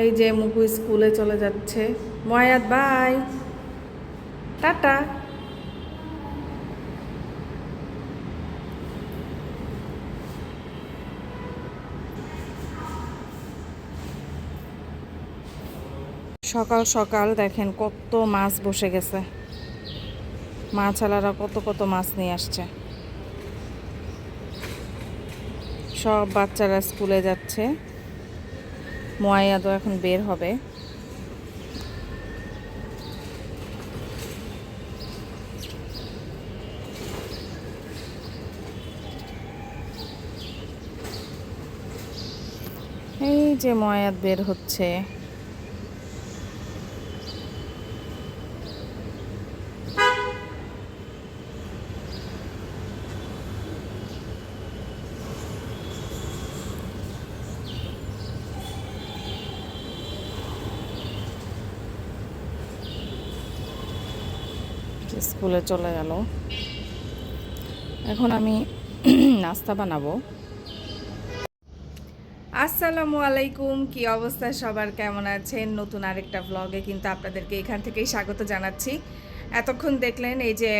এই যে মুকু স্কুলে চলে যাচ্ছে। ময়াত, বাই। টাটা। সকাল সকাল দেখেন কত মাছ বসে গেছে। মাছালারা কত কত মাছ নিয়ে আসছে। সব বাচ্চারা স্কুলে যাচ্ছে। মোয়াইয়াদও এখন বের হবে। এই যে ময়াদ বের হচ্ছে। স্কুলে চলে গেল। এখন আমি নাস্তা বানাবো। আসসালামু আলাইকুম, কি অবস্থা সবার? কেমন আছেন? নতুন আরেকটা ব্লগে কিন্তু আপনাদেরকে এখান থেকেই স্বাগত জানাচ্ছি। এতক্ষণ দেখলেন এই যে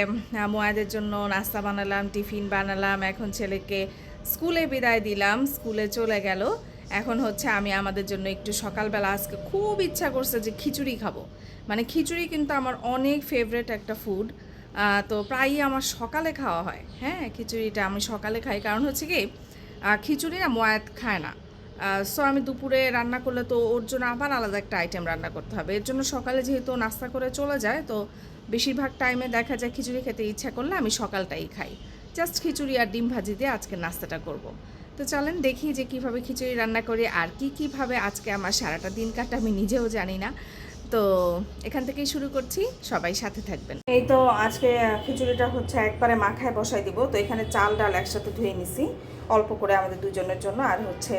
মোয়াদের জন্য নাস্তা বানালাম, টিফিন বানালাম, এখন ছেলেকে স্কুলে বিদায় দিলাম, স্কুলে চলে গেল। এখন হচ্ছে আমি আমাদের জন্য একটু সকালবেলা আজকে খুব ইচ্ছা করছে যে খিচুড়ি খাব। মানে খিচুড়ি কিন্তু আমার অনেক ফেভারেট একটা ফুড তো প্রায়ই আমার সকালে খাওয়া হয়। হ্যাঁ খিচুড়িটা আমি সকালে খাই। কারণ হচ্ছে কি খিচুড়ি না ময়াত খায় না। সো আমি দুপুরে রান্না করলে তো ওর জন্য আবার আলাদা একটা আইটেম রান্না করতে হবে। এর জন্য সকালে যেহেতু নাস্তা করে চলে যায়, তো বেশিরভাগ টাইমে দেখা যায় খিচুড়ি খেতে ইচ্ছা করলে আমি সকালটাই খাই। জাস্ট খিচুড়ি আর ডিম ভাজি দিয়ে আজকে নাস্তাটা করব। তো চলেন দেখি যে কীভাবে খিচুড়ি রান্না করি আর কি কীভাবে আজকে আমার সারাটা দিন কাটা আমি নিজেও জানি না। তো এখান থেকেই শুরু করছি, সবাই সাথে থাকবেন। এই তো আজকে খিচুড়িটা হচ্ছে একবারে মাখায় বসাই দিব, তো এখানে চাল, ডাল একসাথে ধুয়ে নিছি, অল্প করে আমাদের দুজনের জন্য, আর হচ্ছে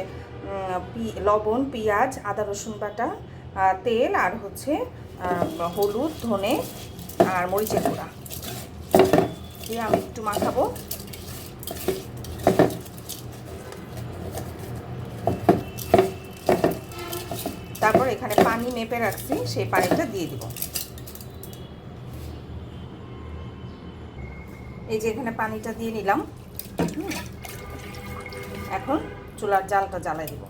লবণ, পেঁয়াজ, আদা, রসুন বাটা তেল, আর হচ্ছে হলুদ, ধনে, আর মরিচের গুঁড়া। দিয়ে আমি একটু মাখাবো তারপর এখানে পানি মেপে রাখছি, সেই পানিটা দিয়ে দিব। এই যে এখানে পানিটা দিয়ে নিলাম। এখন চুলার জালটা জ্বালাই দিব।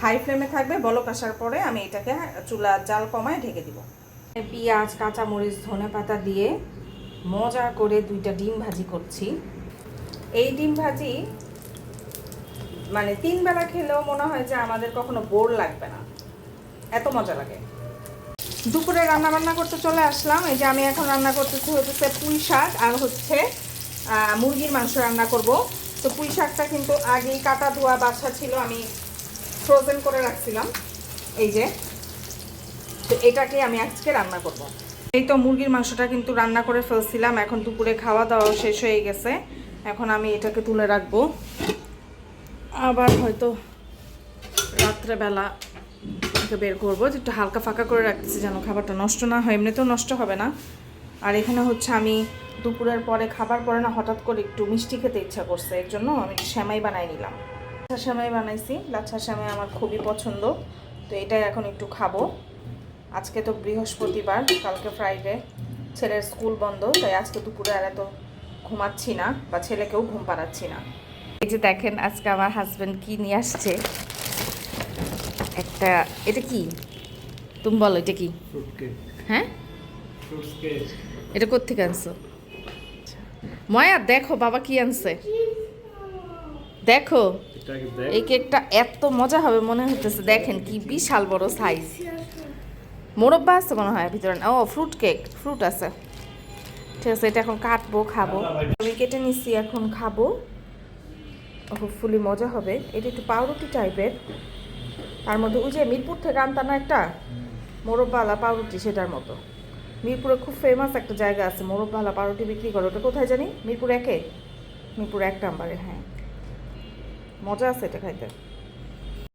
হাই ফ্লেমে থাকবে, বলক আসার পরে আমি এটাকে চুলার জাল কমায় ঢেকে দিব। পেঁয়াজ, কাঁচামরিচ ধনে পাতা দিয়ে মজা করে দুইটা ডিম ভাজি করছি। এই ডিম ভাজি মানে তিন বেলা খেলেও মনে হয় যে আমাদের কখনো বোর লাগবে না। এত মজা লাগে। দুপুরে রান্না বান্না করতে চলে আসলাম। এই যে আমি এখন রান্না করতেছি হচ্ছে পুঁই শাক আর হচ্ছে মুরগির মাংস রান্না করব। তো পুঁই শাকটা কিন্তু আগেই কাটা ধোয়া বাছা ছিল, আমি ফ্রোজেন করে রাখছিলাম। এই যে, তো এটাকে আমি আজকে রান্না করব। এই তো মুরগির মাংসটা কিন্তু রান্না করে ফেলছিলাম। এখন দুপুরে খাওয়া দাওয়া শেষ হয়ে গেছে। এখন আমি এটাকে তুলে রাখব। আবার হয়তো রাত্রেবেলা এটাকে বের করব। যে একটু হালকা ফাঁকা করে রাখতেছি যেন খাবারটা নষ্ট না হয়। এমনিতেও নষ্ট হবে না। আর এখানে হচ্ছে আমি দুপুরের পরে খাবার পরে না হঠাৎ করে একটু মিষ্টি খেতে ইচ্ছা করছে। এর জন্য আমি সেমাই বানাই নিলাম। লাচ্ছা সেমাই বানাইছি। লাচ্ছা সেমাই আমার খুবই পছন্দ। তো এটাই এখন একটু খাব। আজকে তো বৃহস্পতিবার, কালকে ফ্রাইডে ছেলের স্কুল বন্ধ, তাই আজকে দুপুরে আর এত ঘুমাচ্ছি না বা ছেলেকেও ঘুম পাড়াচ্ছি না। এই যে দেখেন আজকে আমার হাজবেন্ড কি নিয়ে আসছে? একটা এটা কি? তুমি বলো এটা কি? হ্যাঁ? এটা কোথেকে আনছো? ময়া দেখো বাবা কি আনছে? দেখো। এই কেকটা এত মজা হবে মনে হতেছে দেখেন কি বিশাল বড় সাইজ মোরব্বা আছে মনে হয় ভিতরে। ও ফ্রুট কেক ফ্রুট আছে। ঠিক আছে এটা এখন কাটবো খাব। আমি কেটে নিচ্ছি এখন খাব। হোপফুলি মজা হবে। এটা একটু পাউরুটি টাইপের। তার মধ্যে ওই যে মিরপুর থেকে আনতাম একটা মোরব্বালা পাউরুটি, সেটার মতো। মিরপুরে খুব ফেমাস একটা জায়গা আছে মোরব্বালা পাউরুটি বিক্রি করে। ওটা কোথায় জানি? মিরপুর একে? মিরপুর এক নাম্বারে হ্যাঁ। মজা আছে এটা খাইতে।